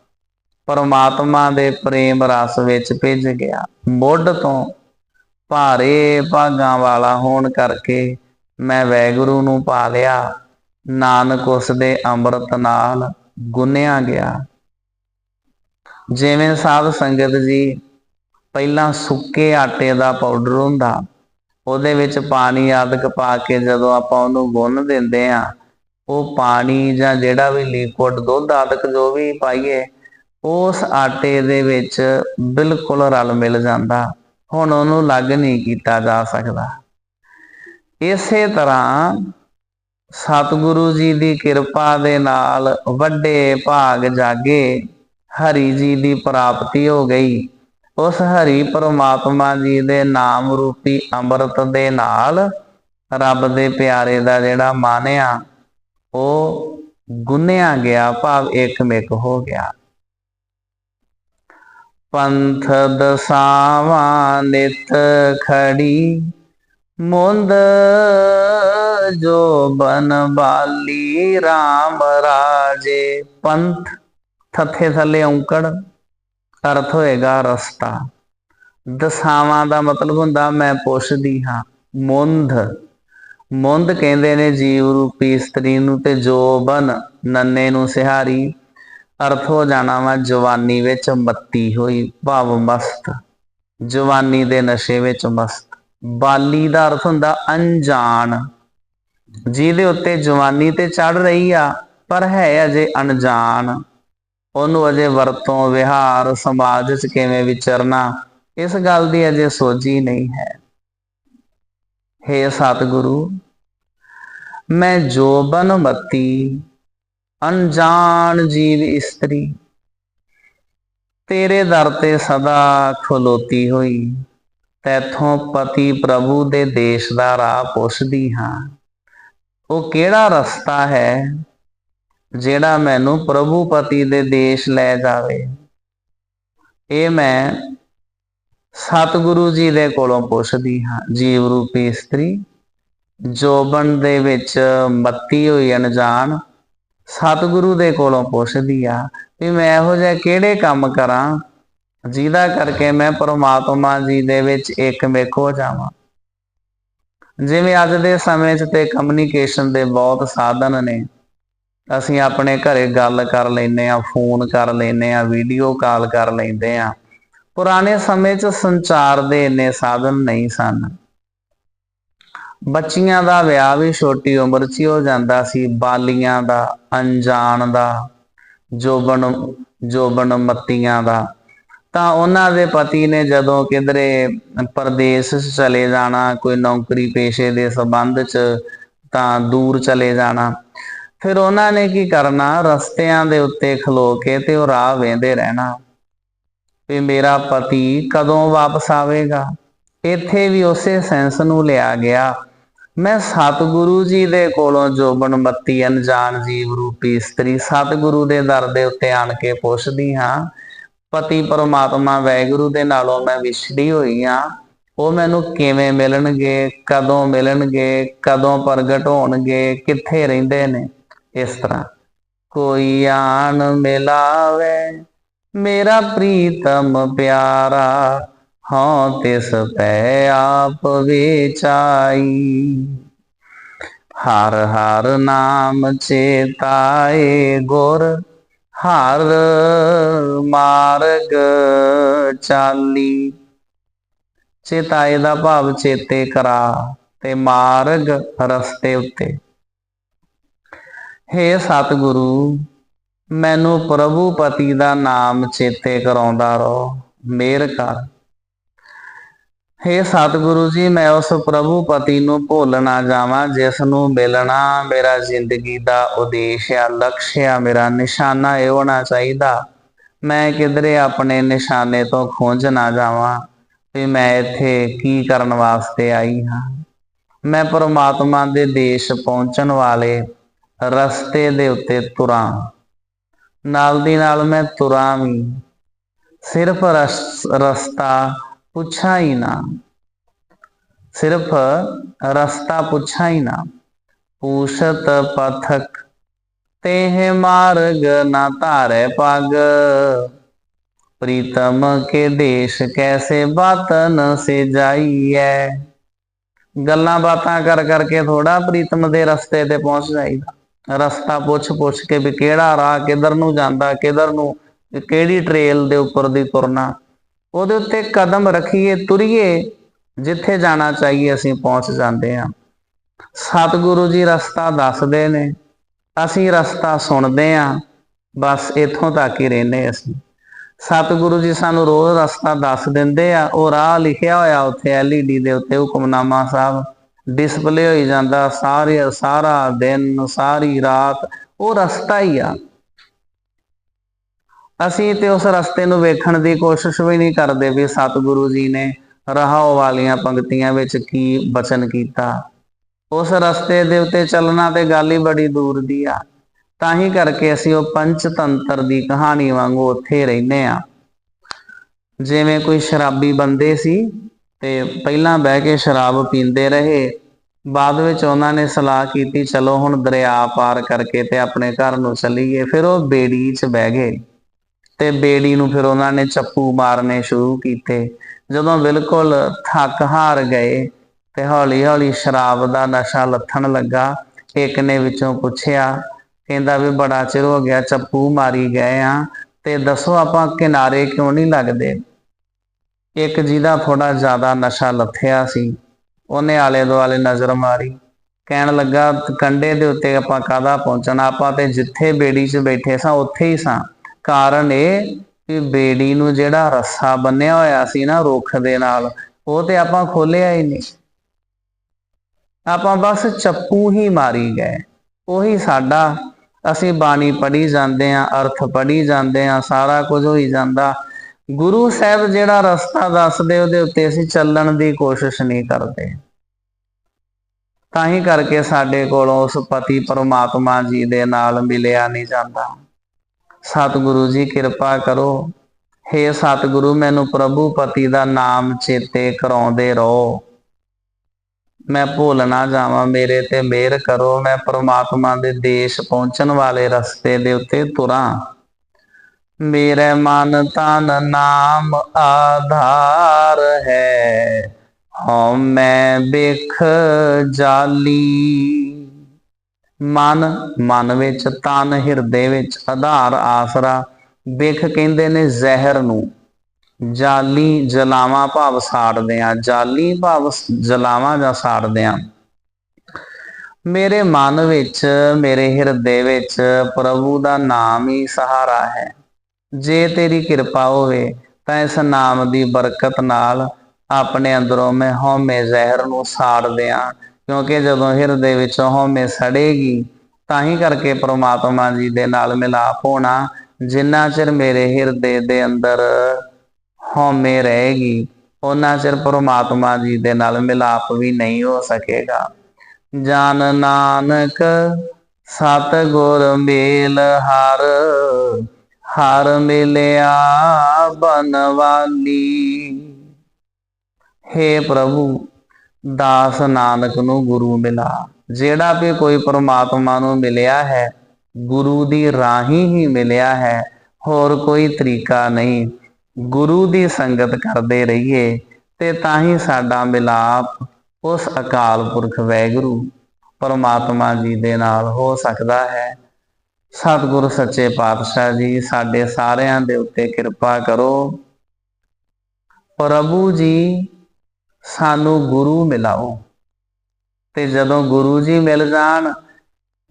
ਪਰਮਾਤਮਾ ਦੇ ਪ੍ਰੇਮ ਰਸ ਵਿੱਚ ਭਿੱਜ ਗਿਆ। ਮੁੱਢ ਤੋਂ ਭਾਰੇ ਭਾਗਾਂ ਵਾਲਾ ਹੋਣ ਕਰਕੇ ਮੈਂ ਵੈਗੁਰੂ ਨੂੰ ਪਾ ਲਿਆ। ਨਾਨਕ ਉਸ ਦੇ ਅੰਮ੍ਰਿਤ ਨਾਲ ਗੁੰਨਿਆ ਗਿਆ। ਜਿਵੇਂ ਸਾਧ ਸੰਗਤ ਜੀ ਪਹਿਲਾਂ ਸੁੱਕੇ ਆਟੇ ਦਾ ਪਾਊਡਰ ਹੁੰਦਾ, ਉਹਦੇ ਵਿੱਚ ਪਾਣੀ ਆਦਿਕ ਪਾ ਕੇ ਜਦੋਂ ਆਪਾਂ ਉਹਨੂੰ ਗੁੰਨ ਦਿੰਦੇ ਆ ਉਹ ਪਾਣੀ ਜਾਂ ਜਿਹੜਾ ਵੀ ਲਿਕੁਇਡ ਦੁੱਧ ਆਦਿਕ ਜੋ ਵੀ ਪਾਈਏ, ਉਸ ਆਟੇ ਦੇ ਵਿੱਚ ਬਿਲਕੁਲ ਰਲ ਮਿਲ ਜਾਂਦਾ। ਹੁਣ ਉਹਨੂੰ ਲੱਗ ਨਹੀਂ ਕੀਤਾ ਜਾ ਸਕਦਾ। ਇਸੇ ਤਰ੍ਹਾਂ ਸਤਿਗੁਰੂ ਜੀ ਦੀ ਕਿਰਪਾ ਦੇ ਨਾਲ ਵੱਡੇ ਭਾਗ ਜਾਗੇ, ਹਰੀ ਜੀ ਦੀ ਪ੍ਰਾਪਤੀ ਹੋ ਗਈ। ਉਸ ਹਰੀ ਪਰਮਾਤਮਾ ਜੀ ਦੇ ਨਾਮ ਰੂਪੀ ਅੰਮ੍ਰਿਤ ਦੇ ਨਾਲ ਰੱਬ ਦੇ ਪਿਆਰੇ ਦਾ ਜਿਹੜਾ ਮਾਨਿਆ ਉਹ ਗੁੰਨਿਆ ਗਿਆ, ਭਾਵ ਇੱਕਮਿਕ ਹੋ ਗਿਆ। ਪੰਥ ਦਸਾਵਾਂ ਨਿਤ ਖੜੀ, ਮੁੰਦ ਜੋ ਬਨ ਬਾਲੀ RAM ਰਾਜੇ। ਪੰਥ ਥੱਥੇ ਥੱਲੇ ਔਂਕੜ, ਅਰਥ ਹੋਏਗਾ ਰਸਤਾ। ਦਸਾਵਾਂ ਦਾ ਮਤਲਬ ਹੁੰਦਾ ਮੈਂ ਪੁੱਛਦੀ ਹਾਂ, ਮੁੰਦ। ਮੁੰਦ ਕਹਿੰਦੇ ਨੇ ਜੀਵ ਰੂਪੀ ਇਸਤਰੀ ਨੂੰ ਤੇ ਜੋਬਨ ਨੰਨੇ ਨੂੰ ਸਿਹਾਰੀ। ਅਰਥ ਹੋ ਜਾਣਾ ਵਾ, ਜਵਾਨੀ ਵਿੱਚ ਮੱਤੀ ਹੋਈ ਭਾਵ ਮਸਤ। ਜਵਾਨੀ ਦੇ ਨਸ਼ੇ ਵਿੱਚ ਮਸਤ। ਬਾਲੀ ਦਾ ਅਰਥ ਹੁੰਦਾ ਅਣਜਾਣ। ਜਿਹਦੇ ਉੱਤੇ ਜਵਾਨੀ ਤੇ ਚੜ ਰਹੀ ਆ, ਪਰ ਹੈ ਅਜੇ ਅਣਜਾਣ। ਉਹਨੂੰ ਅਜੇ ਵਰਤੋਂ, ਵਿਹਾਰ, ਸਮਾਜ 'ਚ ਕਿਵੇਂ ਵਿਚਰਨਾ, ਇਸ ਗੱਲ ਦੀ ਅਜੇ ਸੋਝੀ ਨਹੀਂ ਹੈ। ਹੇ ਸਤਿਗੁਰੂ ਮੈਂ ਜੋਬਨ ਮਤੀ ਅਣਜਾਣ ਜੀਵ ਇਸਤਰੀ। ਤੇਰੇ ਦਰ ਤੇ ਸਦਾ ਖਲੋਤੀ ਹੋਈ, ਤੈਥੋਂ ਪਤੀ ਪ੍ਰਭੂ ਦੇ ਦੇਸ਼ ਦਾ ਰਾਹ ਪੁੱਛਦੀ ਹਾਂ। ਉਹ ਕਿਹੜਾ ਰਸਤਾ ਹੈ ਜਿਹੜਾ ਮੈਨੂੰ ਪ੍ਰਭੂ ਪਤੀ ਦੇ ਦੇਸ਼ ਲੈ ਜਾਵੇ? ਇਹ ਮੈਂ ਸਤਿਗੁਰੂ ਜੀ ਦੇ ਕੋਲੋਂ ਪੁੱਛਦੀ ਹਾਂ, ਜੀਵ ਰੂਪੀ ਇਸਤਰੀ। ਜੋਬਨ ਦੇ ਵਿੱਚ ਮੱਤੀ ਹੋਈ ਅਣਜਾਣ, ਸਤਿਗੁਰੂ ਦੇ ਕੋਲੋਂ ਪੁੱਛਦੀ ਆ ਵੀ ਮੈਂ ਇਹੋ ਜਿਹਾ ਕਿਹੜੇ ਕੰਮ ਕਰਾਂ? ਜਿਹਦਾ ਕਰਕੇ ਮੈਂ ਪਰਮਾਤਮਾ ਜੀ ਦੇ ਵਿੱਚ ਇੱਕਮਿਕ ਹੋ ਜਾਵਾਂ। ਜਿਵੇਂ ਅੱਜ ਦੇ ਸਮੇਂ 'ਚ ਤੇ ਕਮਿਊਨੀਕੇਸ਼ਨ ਦੇ ਬਹੁਤ ਸਾਧਨ ਨੇ। ਅਸੀਂ ਆਪਣੇ ਘਰੇ ਗੱਲ ਕਰ ਲੈਨੇ ਆ ਫੋਨ ਕਰ ਲੈਨੇ ਆ ਵੀਡੀਓ ਕਾਲ ਕਰ ਲੈਂਦੇ ਆ ਪੁਰਾਣੇ ਸਮੇਂ 'ਚ ਸੰਚਾਰ ਦੇ ਇੰਨੇ ਸਾਧਨ ਨਹੀਂ ਸਨ। ਬੱਚੀਆਂ ਦਾ ਵਿਆਹ ਵੀ ਛੋਟੀ ਉਮਰ 'ਚ ਹੀ ਹੋ ਜਾਂਦਾ ਸੀ, ਬਾਲੀਆਂ ਦਾ, ਅਣਜਾਣ ਦਾ, ਜੋਬਨ ਜੋਬਨ ਮੱਤੀਆਂ ਦਾ। ਤਾਂ ਉਹਨਾਂ ਦੇ ਪਤੀ ਨੇ ਜਦੋਂ ਕਿਧਰੇ ਪਰਦੇਸ ਚਲੇ ਜਾਣਾ, ਕੋਈ ਨੌਕਰੀ ਪੇਸ਼ੇ ਦੇ ਸਬੰਧ 'ਚ, ਤਾਂ ਦੂਰ ਚਲੇ ਜਾਣਾ। ਫਿਰ ਉਹਨਾਂ ਨੇ ਕੀ ਕਰਨਾ, ਰਸਤਿਆਂ ਦੇ ਉੱਤੇ ਖਲੋ ਕੇ ਤੇ ਉਹ ਰਾਹ ਵੇਂਦੇ ਰਹਿਣਾ ਵੀ ਮੇਰਾ ਪਤੀ ਕਦੋਂ ਵਾਪਸ ਆਵੇਗਾ। ਇੱਥੇ ਵੀ ਉਸੇ ਸੈਂਸ ਨੂੰ ਲਿਆ ਗਿਆ। ਮੈਂ ਸਤਿਗੁਰੂ ਜੀ ਦੇ ਕੋਲੋਂ ਜੋਬਨ ਮੱਤੀ ਅਣਜਾਣ ਜੀਵ ਰੂਪੀ ਇਸਤਰੀ ਸਤਿਗੁਰੂ ਦੇ ਦਰ ਦੇ ਉੱਤੇ ਆਣ ਕੇ ਪੁੱਛਦੀ ਹਾਂ, ਪਤੀ ਪਰਮਾਤਮਾ ਵੈਗੁਰੂ ਦੇ ਨਾਲੋਂ ਮੈਂ ਵਿਛੜੀ ਹੋਈ ਆ ਉਹ ਮੈਨੂੰ ਕਿਵੇਂ ਮਿਲਣਗੇ, ਕਦੋਂ ਮਿਲਣਗੇ, ਕਦੋਂ ਪ੍ਰਗਟ ਹੋਣਗੇ, ਕਿੱਥੇ ਰਹਿੰਦੇ ਨੇ? ਇਸ ਤਰ੍ਹਾਂ। ਕੋਈ ਆਣ ਮਿਲਾਵੇ, ਮੇਰਾ ਪ੍ਰੀਤਮ ਪਿਆਰਾ ਹਾਂ ਤਿਸ ਪੈ ਆਪ ਵਿਚਾਈ। ਹਰ ਹਰ ਨਾਮ ਚੇਤਾਏ ਗੁਰ, ਹਰ ਮਾਰਗ ਚਾਲੀ। ਚੇਤਾਏ ਦਾ ਭਾਵ ਚੇਤੇ ਕਰਾ ਤੇ ਮਾਰਗ ਰਸਤੇ ਉੱਤੇ। ਹੇ ਸਤਿਗੁਰੂ, ਮੈਨੂੰ ਪ੍ਰਭੂ ਪਤੀ ਦਾ ਨਾਮ ਚੇਤੇ ਕਰਾਉਂਦਾ ਰਹੋ। ਮੇਰ ਕਰ। ਹੇ ਸਤਿਗੁਰੂ ਜੀ, ਮੈਂ ਉਸ ਪ੍ਰਭੂ ਪਤੀ ਨੂੰ ਭੁੱਲ ਨਾ ਜਾਵਾਂ, ਜਿਸ ਨੂੰ ਮਿਲਣਾ ਮੇਰਾ ਜ਼ਿੰਦਗੀ ਦਾ ਉਦੇਸ਼ ਆ, ਲਕਸ਼ ਆ, ਮੇਰਾ ਨਿਸ਼ਾਨਾ ਇਹ ਹੋਣਾ ਚਾਹੀਦਾ। ਮੈਂ ਕਿਧਰੇ ਆਪਣੇ ਨਿਸ਼ਾਨੇ ਤੋਂ ਖੁੰਝ ਨਾ ਜਾਵਾਂ ਵੀ ਮੈਂ ਇੱਥੇ ਕੀ ਕਰਨ ਵਾਸਤੇ ਆਈ ਹਾਂ? ਮੈਂ ਪਰਮਾਤਮਾ ਦੇ ਦੇਸ਼ ਪਹੁੰਚਣ ਵਾਲੇ ਰਸਤੇ ਦੇ ਉੱਤੇ ਤੁਰਾਂ। ਨਾਲ ਦੀ ਨਾਲ ਮੈਂ ਤੁਰਾਂ ਵੀ। ਸਿਰਫ ਰਸਤਾ ਪੁੱਛਾ ਹੀ ਨਾ ਸਿਰਫ ਰਸਤਾ ਪੁੱਛਾ ਹੀ ਨਾ ਪੂਸ਼ਤ ਪਥਕ ਤੇ ਮਾਰਗ ਨਾ ਧਾਰੇ ਪਗ। ਪ੍ਰੀਤਮ ਕੇ ਦੇਸ਼ ਕੈਸੇ ਬਾਤਨ ਸੇ ਜਾਈਐ। ਗੱਲਾਂ ਬਾਤਾਂ ਕਰ ਕਰਕੇ ਥੋੜਾ ਪ੍ਰੀਤਮ ਦੇ ਰਸਤੇ ਤੇ ਪਹੁੰਚ ਜਾਈਦਾ। ਰਸਤਾ ਪੁੱਛ ਪੁੱਛ ਕੇ ਵੀ ਕਿਹੜਾ ਰਾਹ ਕਿਧਰ ਨੂੰ ਜਾਂਦਾ, ਕਿਧਰ ਨੂੰ, ਕਿਹੜੀ ਟ੍ਰੇਲ ਦੇ ਉੱਪਰ ਦੀ ਤੁਰਨਾ। ਉਹਦੇ ਉੱਤੇ ਕਦਮ ਰੱਖੀਏ, ਤੁਰੀਏ, ਜਿੱਥੇ ਜਾਣਾ ਚਾਹੀਏ ਅਸੀਂ ਪਹੁੰਚ ਜਾਂਦੇ ਹਾਂ। ਸਤਿਗੁਰੂ ਜੀ ਰਸਤਾ ਦੱਸਦੇ ਨੇ, ਅਸੀਂ ਰਸਤਾ ਸੁਣਦੇ ਹਾਂ, ਬਸ ਇੱਥੋਂ ਤੱਕ ਹੀ ਰਹਿੰਦੇ ਅਸੀਂ। ਸਤਿਗੁਰੂ ਜੀ ਸਾਨੂੰ ਰੋਜ਼ ਰਸਤਾ ਦੱਸ ਦਿੰਦੇ ਆ, ਉਹ ਰਾਹ ਲਿਖਿਆ ਹੋਇਆ ਉੱਥੇ ਐਲਈਡੀ ਦੇ ਉੱਤੇ, ਹੁਕਮਨਾਮਾ ਸਾਹਿਬ ਡਿਸਪਲੇ ਹੋਈ ਜਾਂਦਾ, ਸਾਰੇ ਸਾਰਾ ਦਿਨ, ਸਾਰੀ ਰਾਤ, ਉਹ ਰਸਤਾ ਹੀ ਆ। ਅਸੀਂ ਤੇ ਉਸ ਰਸਤੇ ਨੂੰ ਵੇਖਣ ਦੀ ਕੋਸ਼ਿਸ਼ ਵੀ ਨਹੀਂ ਕਰਦੇ ਵੀ ਸਤਿਗੁਰੂ ਜੀ ਨੇ ਰਹਾਉ ਵਾਲੀਆਂ ਪੰਕਤੀਆਂ ਵਿੱਚ ਕੀ ਬਚਨ ਕੀਤਾ। ਉਸ ਰਸਤੇ ਦੇ ਉੱਤੇ ਚੱਲਣਾ ਤੇ ਗੱਲ ਹੀ ਬੜੀ ਦੂਰ ਦੀ ਆ। ਤਾਂ ਹੀ ਕਰਕੇ ਅਸੀਂ ਉਹ ਪੰਚ ਤੰਤਰ ਦੀ ਕਹਾਣੀ ਵਾਂਗੂ ਉੱਥੇ ਰਹਿੰਦੇ ਆ ਜਿਵੇਂ ਕੋਈ ਸ਼ਰਾਬੀ ਬੰਦੇ ਸੀ ਤੇ ਪਹਿਲਾਂ ਬਹਿ ਕੇ ਸ਼ਰਾਬ ਪੀਂਦੇ ਰਹੇ, ਬਾਅਦ ਵਿੱਚ ਉਹਨਾਂ ਨੇ ਸਲਾਹ ਕੀਤੀ, ਚਲੋ ਹੁਣ ਦਰਿਆ ਪਾਰ ਕਰਕੇ ਤੇ ਆਪਣੇ ਘਰ ਨੂੰ ਚਲੀਏ। ਫਿਰ ਉਹ ਬੇੜੀ 'ਚ ਬਹਿ ਗਏ। ਤੇ ਬੇੜੀ ਨੂੰ ਫਿਰ ਉਹਨਾਂ ਨੇ ਚੱਪੂ ਮਾਰਨੇ ਸ਼ੁਰੂ ਕੀਤੇ। ਜਦੋਂ ਬਿਲਕੁਲ ਥੱਕ ਹਾਰ ਗਏ ਤੇ ਹੌਲੀ ਹੌਲੀ ਸ਼ਰਾਬ ਦਾ ਨਸ਼ਾ ਲੱਥਣ ਲੱਗਾ, ਇੱਕ ਨੇ ਵਿੱਚੋਂ ਪੁੱਛਿਆ, ਕਹਿੰਦਾ ਵੀ ਬੜਾ ਚਿਰ ਹੋ ਗਿਆ ਚੱਪੂ ਮਾਰੀ ਗਏ ਆ ਤੇ ਦੱਸੋ ਆਪਾਂ ਕਿਨਾਰੇ ਕਿਉਂ ਨਹੀਂ ਲੱਗਦੇ? ਇੱਕ ਜਿਹਦਾ ਥੋੜਾ ਜ਼ਿਆਦਾ ਨਸ਼ਾ ਲੱਥਿਆ ਸੀ। ਉਹਨੇ ਆਲੇ ਦੁਆਲੇ ਨਜ਼ਰ ਮਾਰੀ। ਕਹਿਣ ਲੱਗਾ ਕੰਡੇ ਦੇ ਉੱਤੇ ਆਪਾਂ ਕਾਹਦਾ ਪਹੁੰਚਣਾ? ਆਪਾਂ ਤੇ ਜਿੱਥੇ ਬੇੜੀ 'ਚ ਬੈਠੇ ਸਾਂ, ਉੱਥੇ ਹੀ ਸਾਂ। ਕਾਰਨ ਇਹ ਕਿ ਬੇੜੀ ਨੂੰ ਜਿਹੜਾ ਰੱਸਾ ਬੰਨਿਆ ਹੋਇਆ ਸੀ ਨਾ ਰੁੱਖ ਦੇ ਨਾਲ, ਉਹ ਤੇ ਆਪਾਂ ਖੋਲਿਆ ਹੀ ਨਹੀਂ। ਆਪਾਂ ਬਸ ਚੱਪੂ ਹੀ ਮਾਰੀ ਗਏ। ਉਹੀ ਸਾਡਾ, ਅਸੀਂ ਬਾਣੀ ਪੜ੍ਹੀ ਜਾਂਦੇ ਆਂ ਅਰਥ ਪੜ੍ਹੀ ਜਾਂਦੇ ਆਂ ਸਾਰਾ ਕੁਝ ਹੋਈ ਜਾਂਦਾ। ਗੁਰੂ ਸਾਹਿਬ ਜਿਹੜਾ ਰਸਤਾ ਦੱਸਦੇ, ਉਹਦੇ ਉੱਤੇ ਅਸੀਂ ਚੱਲਣ ਦੀ ਕੋਸ਼ਿਸ਼ ਨਹੀਂ ਕਰਦੇ। ਤਾਂ ਹੀ ਕਰਕੇ ਸਾਡੇ ਕੋਲੋਂ ਉਸ ਪਤੀ ਪਰਮਾਤਮਾ ਜੀ ਦੇ ਨਾਲ ਮਿਲਿਆ ਨਹੀਂ ਜਾਂਦਾ। ਸਤਿਗੁਰੂ ਜੀ, ਕਿਰਪਾ ਕਰੋ। हे ਸਤਿਗੁਰੂ, ਮੈਨੂੰ ਪ੍ਰਭੂ ਪਤੀ ਦਾ ਨਾਮ ਚੇਤੇ ਕਰਾਉਂਦੇ ਰਹੋ। ਮੈਂ ਭੁੱਲ ਨਾ ਜਾਵਾਂ, ਮੇਰੇ ਤੇ ਮਿਹਰ ਕਰੋ। ਮੈਂ ਪ੍ਰਮਾਤਮਾ ਦੇ ਦੇਸ਼ ਪਹੁੰਚਣ ਵਾਲੇ ਰਸਤੇ ਦੇ ਉੱਤੇ ਤੁਰਾਂ। ਮੇਰੇ ਮਨ ਤਨ ਨਾਮ ਆਧਾਰ ਹੈ। ਹਉ ਮੈਂ ਬਿਖ ਜਾਲੀ। ਮਨ ਮਨ ਵਿੱਚ, ਤਨ ਹਿਰਦੇ ਵਿੱਚ ਆਧਾਰ ਆਸਰਾ। ਬਿਖ ਕਹਿੰਦੇ ਨੇ ਜ਼ਹਿਰ ਨੂੰ, ਜਾਲੀ ਜਲਾਵਾਂ ਭਾਵ ਸਾੜਦੇ ਆ ਜਾਲੀ ਭਾਵ ਜਲਾਵਾਂ ਜਾਂ ਸਾੜਦੇ ਆ ਮੇਰੇ ਮਨ ਵਿੱਚ, ਮੇਰੇ ਹਿਰਦੇ ਵਿੱਚ ਪ੍ਰਭੂ ਦਾ ਨਾਮ ਹੀ ਸਹਾਰਾ ਹੈ। ਜੇ ਤੇਰੀ ਕਿਰਪਾ ਹੋਵੇ, ਤਾਂ ਇਸ ਨਾਮ ਦੀ ਬਰਕਤ ਨਾਲ ਆਪਣੇ ਅੰਦਰੋਂ ਮੈਂ ਹਉਮੈ ਜ਼ਹਿਰ ਨੂੰ ਸਾੜ ਦਿਆਂ ਕਿਉਂਕਿ ਜਦੋਂ ਹਿਰਦੇ ਵਿੱਚ ਹਉਮੈ ਸੜੇਗੀ, ਤਾਂ ਹੀ ਕਰਕੇ ਪ੍ਰਮਾਤਮਾ ਜੀ ਦੇ ਨਾਲ ਮਿਲਾਪ ਹੋਣਾ, ਜਿੰਨਾ ਚਿਰ ਮੇਰੇ ਹਿਰਦੇ ਦੇ ਅੰਦਰ ਹਉਮੈ ਰਹੇਗੀ ਉਹਨਾਂ ਚਿਰ ਪ੍ਰਮਾਤਮਾ ਜੀ ਦੇ ਨਾਲ ਮਿਲਾਪ ਵੀ ਨਹੀਂ ਹੋ ਸਕੇਗਾ। ਜਨ ਨਾਨਕ ਸਤ ਗੁਰ ਮੇਲ ਹਰ ਹਰ ਮਿਲਿਆ ਬਨਵਾਲੀ। ਹੇ ਪ੍ਰਭੂ ਦਾਸ ਨਾਨਕ ਨੂੰ ਗੁਰੂ ਮਿਲਾ। ਜਿਹੜਾ ਵੀ ਕੋਈ ਪਰਮਾਤਮਾ ਨੂੰ ਮਿਲਿਆ ਹੈ, ਗੁਰੂ ਦੀ ਰਾਹੀਂ ਹੀ ਮਿਲਿਆ ਹੈ, ਹੋਰ ਕੋਈ ਤਰੀਕਾ ਨਹੀਂ। ਗੁਰੂ ਦੀ ਸੰਗਤ ਕਰਦੇ ਰਹੀਏ, ਤੇ ਤਾਂ ਹੀ ਸਾਡਾ ਮਿਲਾਪ ਉਸ ਅਕਾਲ ਪੁਰਖ ਵੈਗੁਰੂ ਪਰਮਾਤਮਾ ਜੀ ਦੇ ਨਾਲ ਹੋ ਸਕਦਾ ਹੈ। ਸਤਿਗੁਰ ਸੱਚੇ ਪਾਤਸ਼ਾਹ ਜੀ, ਸਾਡੇ ਸਾਰਿਆਂ ਦੇ ਉੱਤੇ ਕਿਰਪਾ ਕਰੋ। ਪ੍ਰਭੂ ਜੀ ਸਾਨੂੰ ਗੁਰੂ ਮਿਲਾਓ। ਤੇ ਜਦੋਂ ਗੁਰੂ ਜੀ ਮਿਲ ਜਾਣ,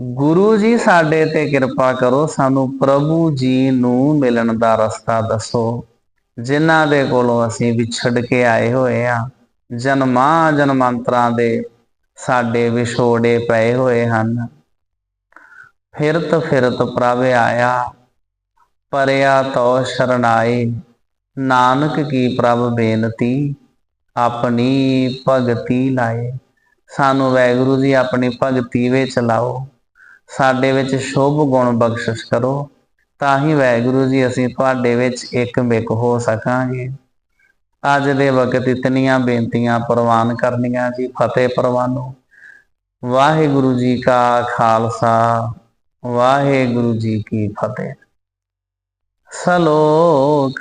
ਗੁਰੂ ਜੀ ਸਾਡੇ ਤੇ ਕਿਰਪਾ ਕਰੋ, ਸਾਨੂੰ ਪ੍ਰਭੂ ਜੀ ਨੂੰ ਮਿਲਣ ਦਾ ਰਸਤਾ ਦੱਸੋ। ਜਿਨ੍ਹਾਂ ਦੇ ਕੋਲੋਂ ਅਸੀਂ ਵਿਛੜ ਕੇ ਆਏ ਹੋਏ ਆ ਜਨਮਾਂ ਜਨਮਾਂਤਰਾਂ ਦੇ ਸਾਡੇ ਵਿਛੋੜੇ ਪਏ ਹੋਏ ਹਨ। ਫਿਰਤ ਫਿਰਤ ਪ੍ਰਭ ਆਇਆ, ਪਰਿਆ ਤੋ ਸ਼ਰਨਾਈ ਨਾਨਕ ਕੀ ਪ੍ਰਭ ਬੇਨਤੀ ਆਪਣੀ ਭਗਤੀ ਲਾਏ। ਸਾਨੂੰ ਵੈਗੁਰੂ ਜੀ ਆਪਣੀ ਭਗਤੀ ਵਿੱਚ ਲਾਓ। ਸਾਡੇ ਵਿੱਚ ਸ਼ੁਭ ਗੁਣ ਬਖਸ਼ਿਸ਼ ਕਰੋ। ਤਾਂ ਹੀ ਵੈਗੁਰੂ ਜੀ ਅਸੀਂ ਤੁਹਾਡੇ ਵਿੱਚ ਇੱਕ ਮਿਕ ਹੋ ਸਕਾਂਗੇ। ਅੱਜ ਦੇ ਵਕਤ ਇਤਨੀਆਂ ਬੇਨਤੀਆਂ ਪ੍ਰਵਾਨ ਕਰਨੀਆਂ ਜੀ। ਫਤਿਹ ਪ੍ਰਵਾਨੋ। ਵਾਹਿਗੁਰੂ ਜੀ ਕਾ ਖਾਲਸਾ। ਵਾਹਿਗੁਰੂ ਜੀ ਕੀ ਫਤਿਹ। ਸਲੋਕ